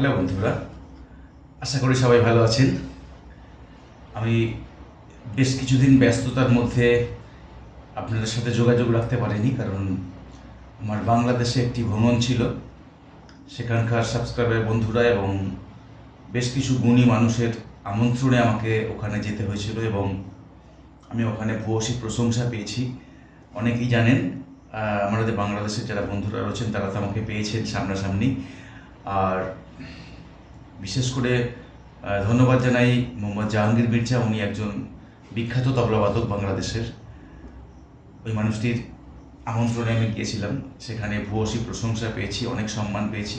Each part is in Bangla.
হ্যালো বন্ধুরা, আশা করি সবাই ভালো আছেন। আমি বেশ কিছুদিন ব্যস্ততার মধ্যে আপনাদের সাথে যোগাযোগ রাখতে পারিনি, কারণ আমার বাংলাদেশে একটি ভ্রমণ ছিল। সেখানকার সাবস্ক্রাইবার বন্ধুরা এবং বেশ কিছু গুণী মানুষের আমন্ত্রণে আমাকে ওখানে যেতে হয়েছিল এবং আমি ওখানে ভূয়সী প্রশংসা পেয়েছি। অনেকেই জানেন আমাদের বাংলাদেশের যারা বন্ধুরা রয়েছেন, তারা তো আমাকে পেয়েছেন সামনাসামনি। আর বিশেষ করে ধন্যবাদ জানাই মোহাম্মদ জাহাঙ্গীর মির্জা উনি একজন বিখ্যাত তবলাবাদক বাংলাদেশের। ওই মানুষটির আমন্ত্রণে আমি গিয়েছিলাম। সেখানে ভূয়সী প্রশংসা পেয়েছি, অনেক সম্মান পেয়েছি।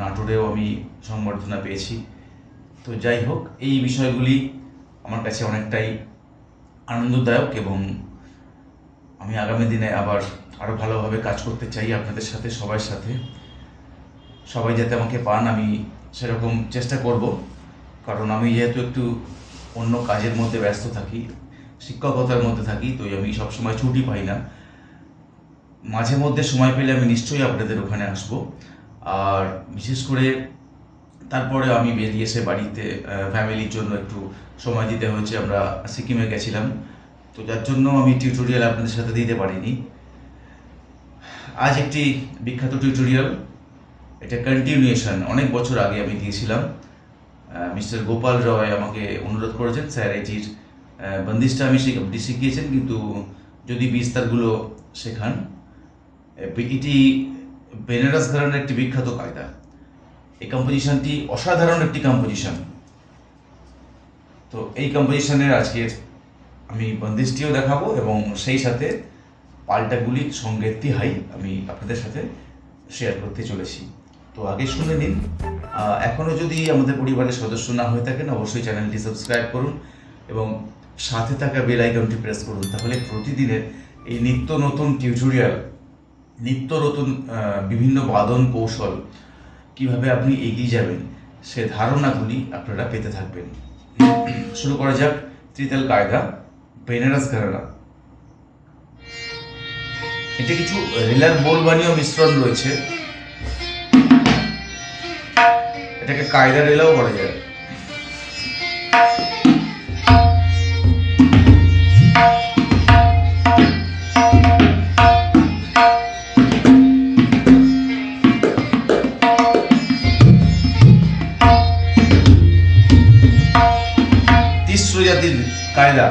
নাটোরেও আমি সংবর্ধনা পেয়েছি। তো যাই হোক, এই বিষয়গুলি আমার কাছে অনেকটাই আনন্দদায়ক এবং আমি আগামী দিনে আবার আরও ভালোভাবে কাজ করতে চাই আপনাদের সাথে, সবার সাথে। সবাই যাতে আমাকে পান, আমি সেরকম চেষ্টা করব। কারণ আমি যেহেতু একটু অন্য কাজের মধ্যে ব্যস্ত থাকি, শিক্ষকতার মধ্যে থাকি, তো আমি সবসময় ছুটি পাই না। মাঝে মধ্যে সময় পেলে আমি নিশ্চয়ই আপনাদের ওখানে আসব। আর বিশেষ করে তারপরে আমি বেরিয়ে এসে বাড়িতে ফ্যামিলির জন্য একটু সময় দিতে হয়েছে, আমরা সিকিমে গেছিলাম। তো যার জন্য আমি টিউটোরিয়াল আপনাদের সাথে দিতে পারিনি। আজ একটি বিখ্যাত টিউটোরিয়াল এটা কন্টিনিউয়েশন অনেক বছর আগে আমি দিয়েছিলাম। মিস্টার গোপাল রয় আমাকে অনুরোধ করেছেন, স্যার এটির বন্দিশটা আমি আপনি শিখিয়েছেন, কিন্তু যদি বিস্তারগুলো শেখান। এটি বেনারস ঘরানার একটি বিখ্যাত কায়দা। এই কম্পোজিশনটি অসাধারণ একটি কম্পোজিশন তো এই কম্পোজিশনের আজকের আমি বন্দিশটিও দেখাবো এবং সেই সাথে পাল্টাগুলির সঙ্গে তিহাই আমি আপনাদের সাথে শেয়ার করতে চলেছি। তো আগে শুনে নিন। আহ, এখনও যদি আমাদের পরিবারের সদস্য না হয়ে থাকেন অবশ্যই চ্যানেলটি সাবস্ক্রাইব করুন এবং সাথে থাকা বেল আইকনটি প্রেস করুন। তাহলে প্রতিদিনের এই নিত্য নতুন টিউটোরিয়াল নিত্য নতুন বিভিন্ন বাদন কৌশল কীভাবে আপনি এগিয়ে যাবেন সে ধারণাগুলি আপনারা পেতে থাকবেন। শুরু করা যাক ত্রিতাল কায়দা বেনারস ঘরানা। এতে কিছু রিলার বোলবানীয় মিশ্রণ রয়েছে। এটাকে কায়দা রেলাও বলা যায়। তিস্র জাতির কায়দা।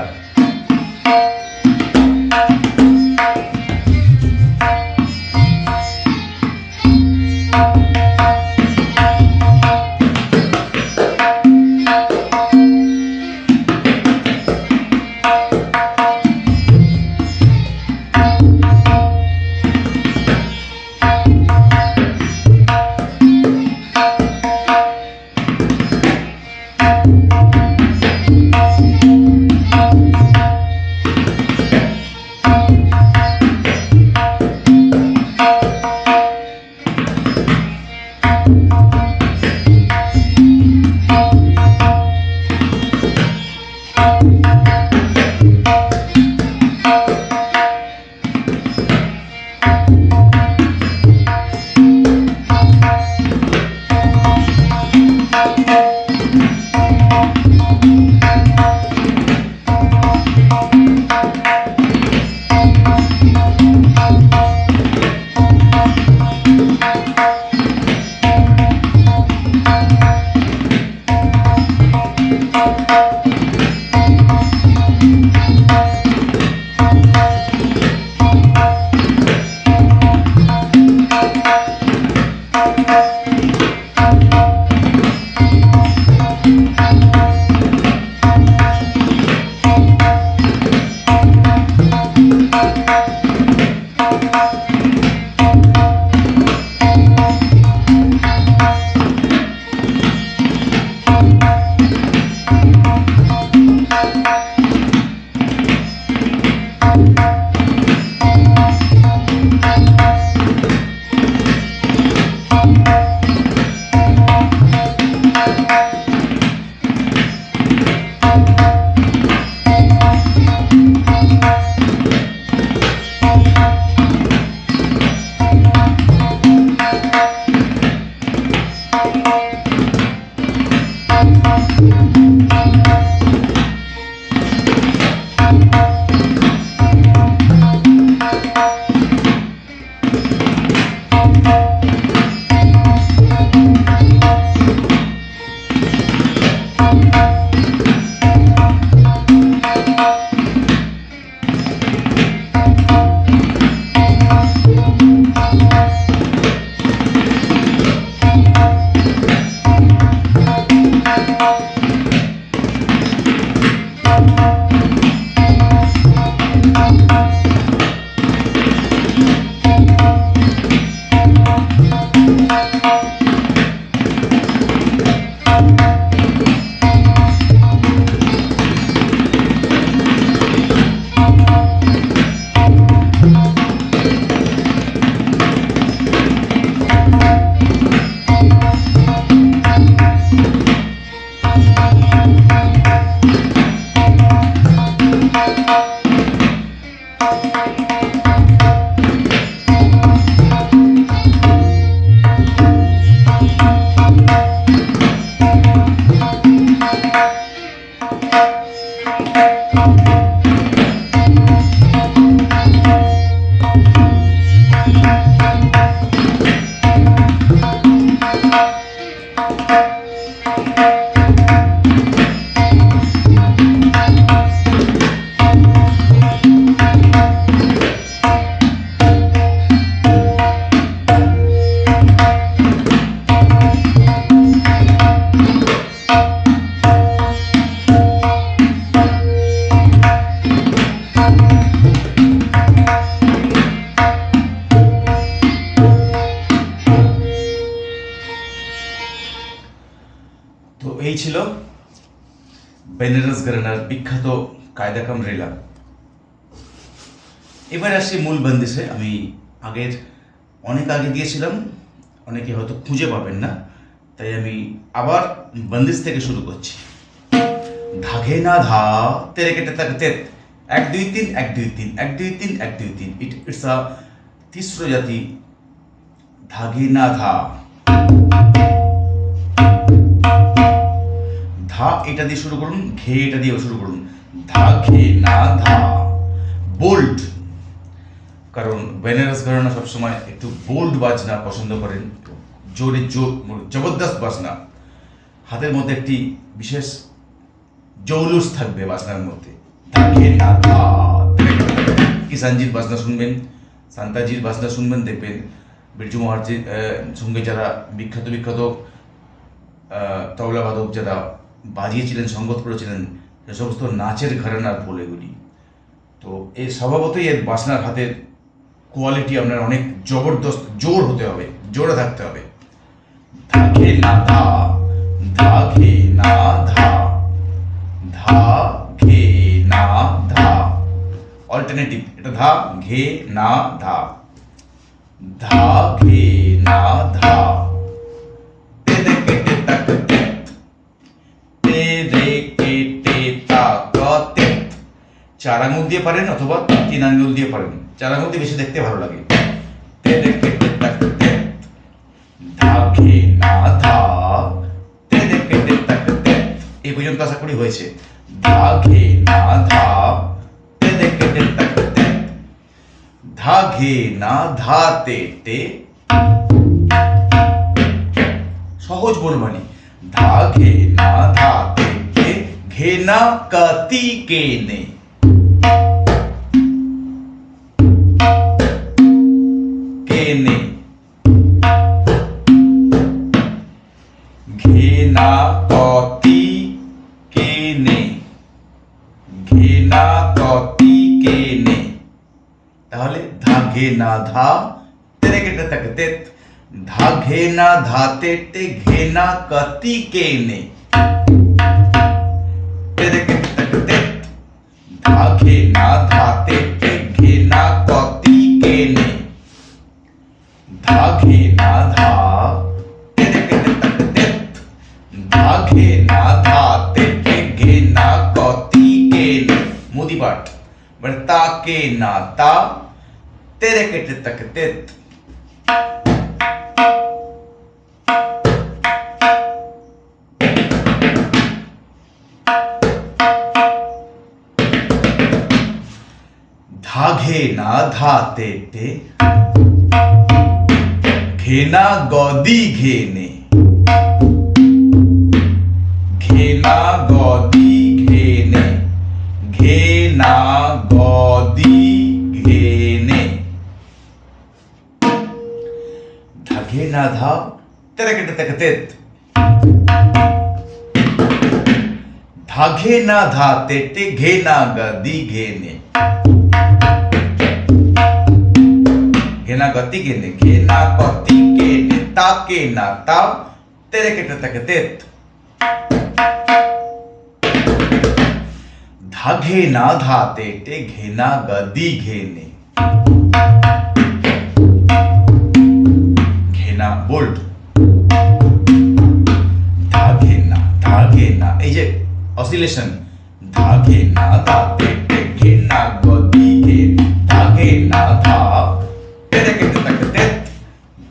Thank you. তো এই ছিল বেনারস ঘরানার বিখ্যাত কায়দা কাম রেলা। এবার আসছি মূল বন্দিশে আমি আগের অনেক আগে দিয়েছিলাম অনেকে হয়তো খুঁজে পাবেন না, তাই আমি আবার বন্দিশ থেকে শুরু করছি। ধাগে না ধা, তেরে কেটে তাকে তেত। এক, দুই, তিন, এক, দুই, তিন, এক, দুই, তিন, এক, দুই, তিন। ইট ইটস আ তিস্র জাতি। ধাগে না ধা। ধা এটা দিয়ে শুরু করুন ঘে এটা দিয়ে শুরু করুন। ধা ঘে না ধা। বোল্ড। কারণ বেনারস ঘরানা সবসময় একটু বোল্ড বাজনা পছন্দ করেন জোরে জোর জবরদস্ত বাজনা। হাতের মধ্যে একটি বিশেষ জৌলুস থাকবে বাজনার মধ্যে। কিষানজির বাজনা শুনবেন সান্তাজির বাজনা শুনবেন দেখবেন বিরজু মহারাজের সঙ্গে যারা বিখ্যাত বিখ্যাত আহ, তবলাবাদক যারা বাজিয়েছিলেন সঙ্গত করেছিলেন সে সমস্ত নাচের ঘরানার ফুল এগুলি তো এই স্বভাবতই এর বাসনার হাতের কোয়ালিটি আপনার অনেক জবরদস্ত, জোর হতে হবে, জোরে থাকতে হবে। ধাকে না ধা ধাকে না ধা ধা ঘে না ধা। অল্টারনেটিভ এটা ধা ঘে না ধা। ধা ঘে না ধা। চার আঙুল দিয়ে পারেন অথবা তিন আঙুল দিয়ে পারেন চার আঙুল দিয়ে বেশি দেখতে ভালো লাগে এই পর্যন্ত আশা করি হয়েছে ধা ঘে না ধা তে দে তে তাক তে ধা ঘে না ধা তে তে ধা ঘে না ধা তেরে কেটে থাকে তেত ধা ঘে না ধাতে তে ঘে না কতি কে নে তেরে কেটে থাকে তেত ধা ঘে না ধাতে তে ঘে না কতি কে নে ধা ঘে না ধা তেরে কেটে থাকে তেত ধা ঘে না ধাতে তে ঘে না কতি কে নে মোদি পাঠ মানে তা কে না তা তেরে কেটে তক তেত ನಾಧ ತೆರಕಟತಕತೆತ್ धागे ना धाते ते घे ना गदी घे ने घे ना घेना घे ने ताके ना ताव तेरे केटे तक देत धागे ना धाते ते घेना गदी ने ঘেনা বোল্ড ধাঘে না ধাঘে না, এই যে অসিলেশন ধাঘে না ধা তে না ধা তে তে তে তে।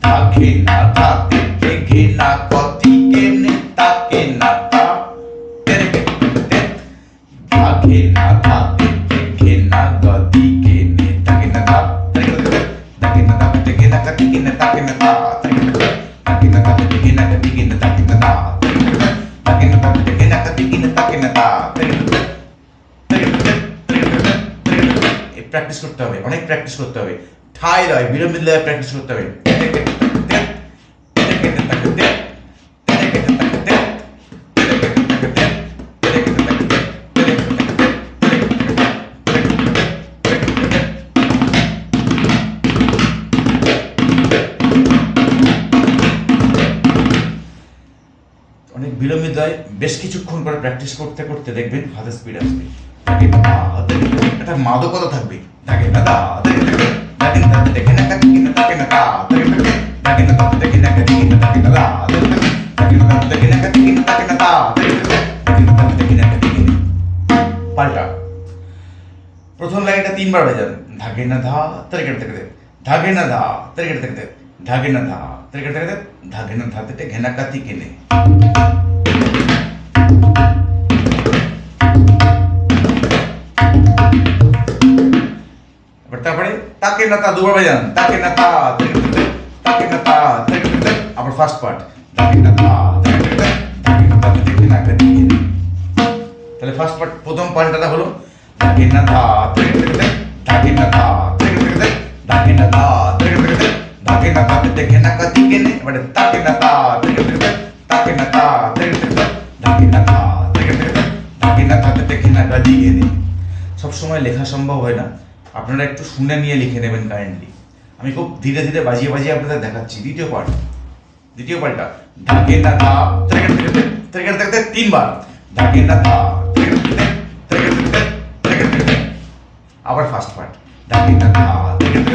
ধাঘে না ধা তে অনেক প্র্যাকটিস করতে হবে ঠাই লয় বিলম্বিত লয় প্র্যাকটিস করতে হবে অনেক বিলম্বিত হয় বেশ কিছুক্ষণ করে প্র্যাকটিস করতে করতে দেখবেন হাতের স্পিড আসবে থাকে না দা, থাকে না, একটা মাদকতা থাকবে থাকে না দা, থাকে না, থাকে না, থাকে না, থাকে না, থাকে না, দা, থাকে না, থাকে না, থাকে না, থাকে না, থাকে না, দা, থাকে না, থাকে না, থাকে না, থাকে না, দা, থাকে না, থাকে না, থাকে না, থাকে না। পাল্টা প্রথম লাইনটা তিনবার বাজান ধাগে না ধা তরিকেট থেকে দে ধাগে না ধা তরিকেট থেকে দে ধাগে না ধা তরিকেট থেকে দে ধাগে না ধাতে ঘেনা কাতি কেনে এবার তারপরে তাকে না তা দুবার বাজান তাকে না তা তরিকেট থেকে দে তাকে না তা তরিকেট থেকে দে আবার ফার্স্ট পার্ট ধাগে না ধা তরিকেট থেকে দে ধাগে না ধাতে ঘেনা কাতি কেনে তাহলে ফার্স্ট পার্ট প্রথম পাল্টাটা হলো ধাগে না ধা তরিকেট থেকে দে ধাগে না ধা তরিকেট থেকে দে ধাগে না ধা তরিকেট থেকে দে ধাগে না ধাতে ঘেনা কাতি কেনে এবারে তাকে না তা তরিকেট থেকে দে তাকে না তা তরিকেট থেকে দে ধাগে না ধা তরিকেট থেকে দে ধাগে না ধাতে ঘেনা কাতি কেনে সবসময় লেখা সম্ভব হয় না আপনারা একটু শুনে নিয়ে লিখে নেবেন কাইন্ডলি আমি খুব ধীরে ধীরে বাজিয়ে বাজিয়ে আপনাদের দেখাচ্ছি দ্বিতীয় পার্ট দ্বিতীয় পার্টটা ধাগে না ধা ত্রিকেট ত্রিকেট তিনবার ধাগে না ত্রিকেট আবার ফার্স্ট পার্ট ধাগে না ত্রিকেট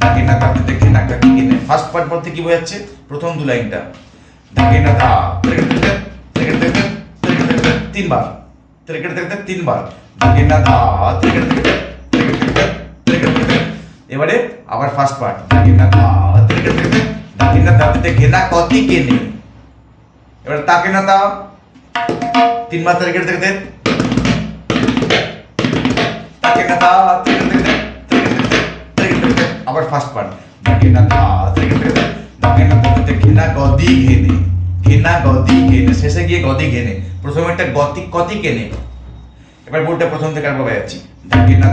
ধাগে না ধা দেখে না কাটি কিনে ফার্স্ট পার্ট বলতে কি বোঝাচ্ছে প্রথম দু লাইনটা ধাগে না ত্রিকেট তিনবার ত্রিকেট ত্রিকেট তিনবার ধাগে না ত্রিকেট ত্রিকেট এবারে আবার ফার্স্ট পার্ট ধাগে না ধা ত্রিকেট ত্রিকেট ধাগে না ঘেনা কতি কেনে এবার তাকে না তা, তিন মাস তারিখের দেখতে তাকে আবার ফার্স্ট পার্ট তাকে না তা, তারিখের দেখতে তাকে না তাতে ঘেনা গদি ঘেনে ঘেনা গদি ঘেনে শেষে গিয়ে গদি ঘেনে প্রথমে একটা গতি কতি কেনে এবার বোর্ডটা প্রথম থেকে আরবার যাচ্ছি। তাকে না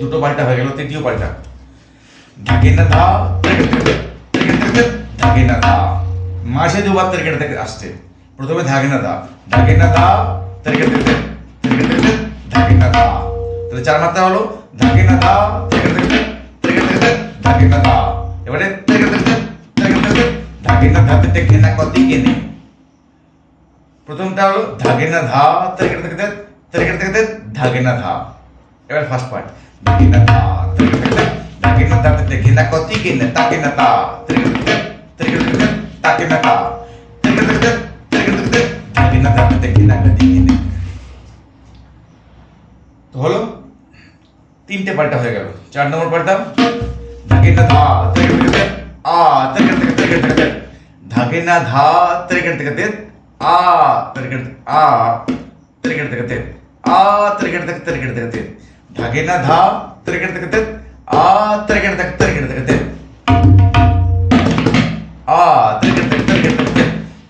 দুটো পাল্টা হয়ে গেল তৃতীয় পাল্টা ধা মাসে দুবার তারিখের থেকে আসছে প্রথমে ধাগে না ধা ধাগে না ধা তারিখের দেখতে তারিখের দেখতে ধাগে না ধা তাহলে চার মাত্রা হলো তারিখের দেখতে তারিখের তাকে না তা তো হলো তিনটে পাল্টা হয়ে গেল। চার নম্বর পাল্টা। धगिनधा त्रिगणतिकते आ त्रिगणतिक त्रिगणतिकते धगिनधा त्रिगणतिकते आ त्रिगणत आ त्रिगणतिकते आ त्रिगणतक त्रिगणतिकते धगिनधा त्रिगणतिकते आ त्रिगणतक त्रिगणतिकते आ त्रिगणतक त्रिगणतिकते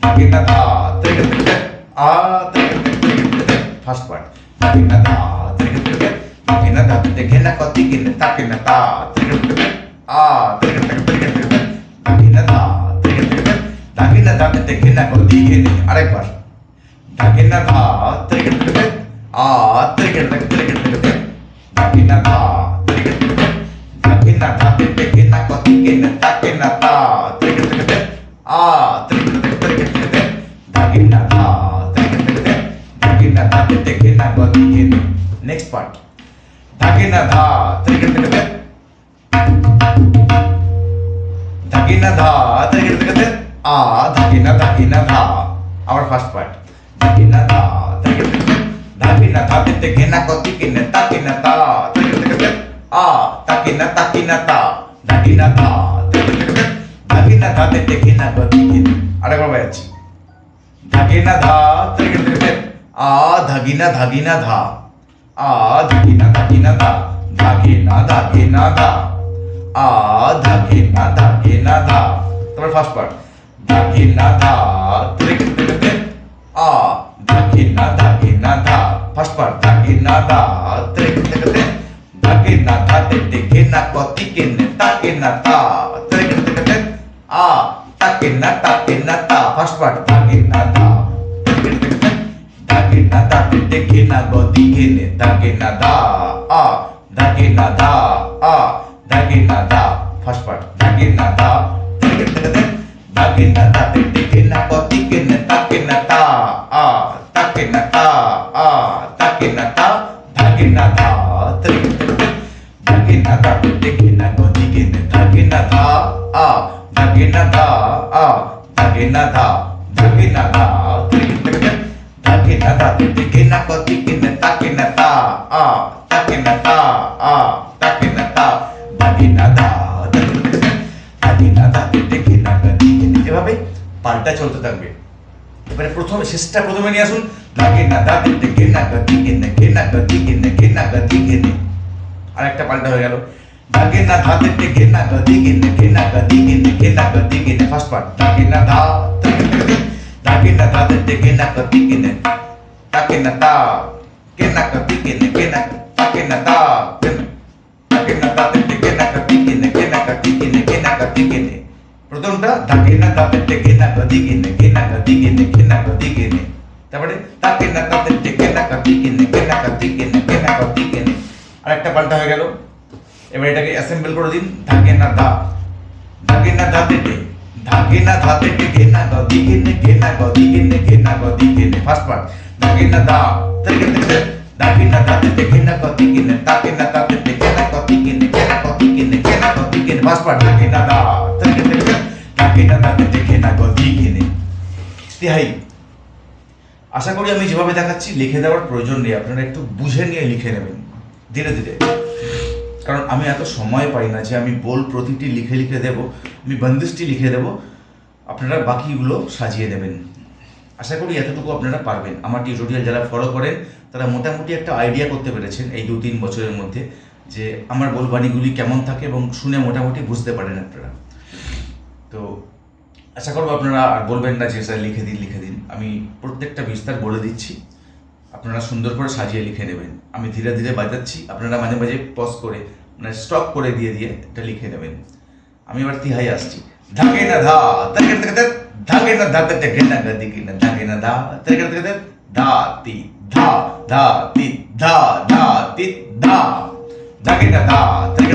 धगिनधा त्रिगणतिकते आ त्रिगणतक त्रिगणतिकते फ़र्स्ट पार्ट धगिनधा त्रिगणतिकते धगिनधा देखिना कति गिनता किनता त्रिगणतिकते আরেকবার ঢাকিনা ধা ত্রিকেট আ ত্রিকেট ত্রিকেট ঢাকিনা ধা ত্রিকেট ঢাকিনা ধা ঢাকিনা কতিকেন ঢাকিনা ধা ত্রিকেট ত্রিকেট আ ত্রিকেট ত্রিকেট ঢাকিনা ধা ত্রিকেট ঢাকিনা ধা ঢাকিনা কতিকেন নেক্সট পার্ট ঢাকিনা ধা ত্রিকেট ত্রিকেট ধা ধিনা ধা ইনা ধা আমার ফার্স্ট পার্ট ধিনা ধা ধাকিনা ধা দিতে ঘেনা কতি কিনে তাকিনা তা আ তাকিনা তাকিনা তা ধাকিনা ধা ধাকিনা ধা দিতে ঘেনা কতি কিনে আরেকবার বাজাচ্ছি ধাকিনা ধা আ ধাগিনা ধাগিনা ধা আ ধাগিনা ধাগিনা ধা ধাগিনা ধাগিনা ধা আ ধাগিনা ধাগিনা ধা তোমার ফার্স্ট পার্ট ধাগিনা ধা ত্রিক ত্রিক ত্রিক আ ধাগিনা ধাগিনা ধা ফার্স্ট পার্ট ধাগিনা ধা ত্রিক ত্রিক ত্রিক ধাগিনা ধা তে তে গিনা কতি কিনে তাকিনা তা ত্রিক ত্রিক ত্রিক আ তাকিনা তাকিনা তা ফার্স্ট পার্ট ধাগিনা ধা ত্রিক ত্রিক ত্রিক ধাগিনা ধা তে তে গিনা গতি কিনে তাকিনা দা আ ধাগিনা ধা আ ধাগিনা ধা ফার্স্ট পার্ট ধাগিনা ধা ত্রিক ত্রিক ত্রিক ধাগিনা ধা তে তে গিনা কতি কিনে তাকিনা তা আ তাকিনা তা আ তাকিনা তা ধাগিনা ধা ত্রিক ত্রিক ত্রিক ধাগিনা ধা তে তে গিনা গতি কিনে ধাগিনা ধা আ ধাগিনা ধা আ ধাগিনা ধা ধাগিনা ধা ত্রিক ত্রিক ত্রিক ধাগিনা ধা পাল্টা চলতে থাকবে এবারে প্রথম শেষটা প্রথমে নিয়ে আসুন ধাগে না দাগে তে গেনা গতি গেনে গেনা গতি গেনে গেনা গতি গেনে আরেকটা পাল্টা হয়ে গেল ধাগে না ধাতে তে গেনা গতি গেনে গেনা গতি গেনে গেনা গতি গেনে ফার্স্ট পার্ট ধাগে না ধা ধাগে না ধাতে তে গেনা গতি গেনে তাকে না তা গেনা গতি গেনে গেনা তাকে না তা ধাগে না ধাতে তে গেনা গতি গেনে গেনা গতি গেনে গেনা গতি গেনে প্রথমটা ধাগে না ধাতে তে গেনা গতি গেনে গেনা গতি গেনে গেনা গতি গেনে তারপরে তাকে না তাতে তে গেনা গতি গেনে গেনা গতি গেনে গেনা গতি গেনে আরেকটা পাল্টা হয়ে গেল এবার এটাকে অ্যাসেম্বল করে দিন ধাগে না ধা ধাগে না ধাতে তে ধাগে না ধাতে তে গেনা গতি গেনে গেনা গতি গেনে গেনা গতি গেনে ফার্স্ট পার্ট ধাগে না ধা থেকে থেকে ধাগে না ধাতে তে গেনা গতি গেনে তাকে না তাতে তে গেনা গতি গেনে গেনা গতি গেনে গেনা গতি গেনে ফার্স্ট পার্ট ধাগে না ধা থেকে থেকে ধাগে না ধাতে তে গেনা গতি গেনে তিহাই আশা করি আমি যেভাবে দেখাচ্ছি, লিখে দেওয়ার প্রয়োজন নেই। আপনারা একটু বুঝে নিয়ে লিখে নেবেন। ধীরে ধীরে। কারণ আমি এত সময় পাই না যে আমি বোল প্রতিটি লিখে লিখে দেব, আমি বন্দিশটি লিখে দেব, আপনারা বাকিগুলো সাজিয়ে দেবেন। আশা করি এতটুকু আপনারা পারবেন। আমার টিউটোরিয়াল যারা ফলো করেন, তারা মোটামুটি একটা আইডিয়া করতে পেরেছেন এই দু তিন বছরের মধ্যে, যে আমার বলবাণীগুলি কেমন থাকে এবং শুনে মোটামুটি বুঝতে পারেন আপনারা। তো আশা করব আপনারা আর বলবেন না যে স্যার লিখে দিন লিখে দিন আমি প্রত্যেকটা বিস্তার বলে দিচ্ছি আপনারা সুন্দর করে সাজিয়ে লিখে নেবেন আমি ধীরে ধীরে বাজাচ্ছি আপনারা মাঝে মাঝে পজ করে মানে স্টপ করে দিয়ে দিয়ে এটা লিখে নেবেন আমি এবার তিহাই আসছি ধাগে না ধা তাকে ধাগে না ধা তাকে না গদি কি না ধাগে না ধা তাকে তাকে ধা তি ধা ধা তি ধা ধা তি ধা ধাগে না ধা তাকে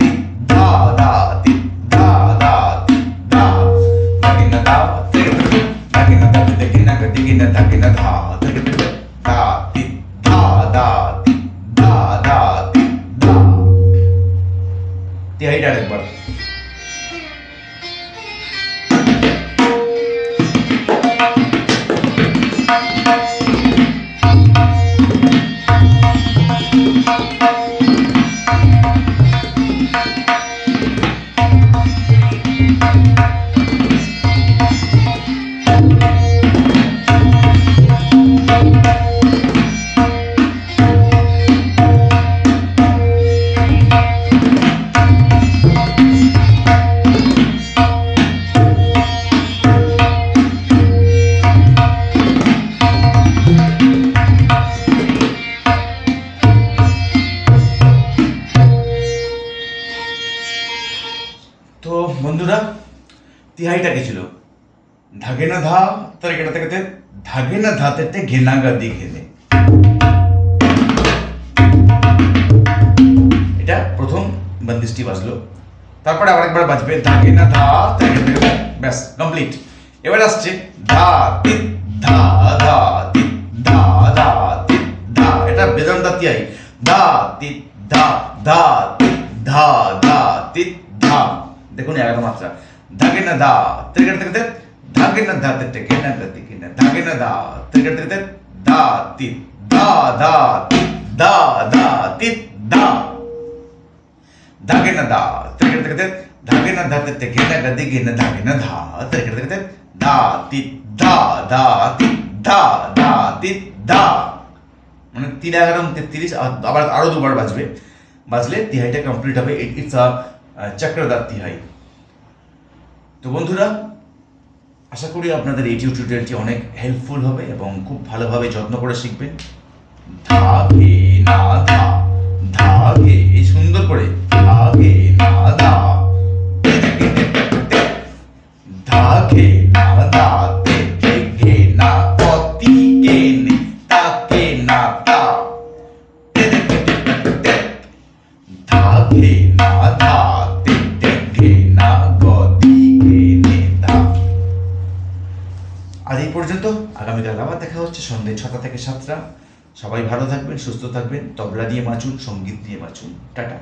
তার কেটে থেকে ধাগে না ধাতে ঘেনা গাদি ঘেনে। এটা প্রথম বন্দিশটি বাজলো। তারপরে আবার একবার বাজবে ধাগে না ধা তার কেটে ব্যাস কমপ্লিট এবার আসছে ধা, তি, ধা ধা, তি, ধা ধা, তি, ধা। এটা বেদান্তা তিয়াই ধা, তি, ধা ধা, তি, ধা ধা, তি, ধা। দেখুন এগারো মাত্রা। ধাগে না দা ত্রিকেট থেকে ধাগে না দা থেকে না গতি কি না ধাগে না দা ত্রিকেট থেকে দা তি দা দা তি দা দা তি দা ধাগে না দা ত্রিকেট থেকে ধাগে না ধাতে তে গে না গদে গে না ধাগে না ধা তে ধা মানে তিন এগারো তেত্রিশ আবার আরও দুবার বাজবে বাজলে তিহাইটা কমপ্লিট হবে ইটস আ চক্রদার তিহাই তো বন্ধুরা আশা করি আপনাদের এই টিউটোরিয়ালটি অনেক হেল্পফুল হবে এবং খুব ভালোভাবে যত্ন করে শিখবেন ধা না ধা ধা গে এই সুন্দর করে ধা গে না ধা। ধা না ধা সন্ধ্যে ছটা থেকে সাতটা। সবাই ভালো থাকবেন, সুস্থ থাকবেন। তবলা দিয়ে বাঁচুন সংগীত দিয়ে বাঁচুন টাটা।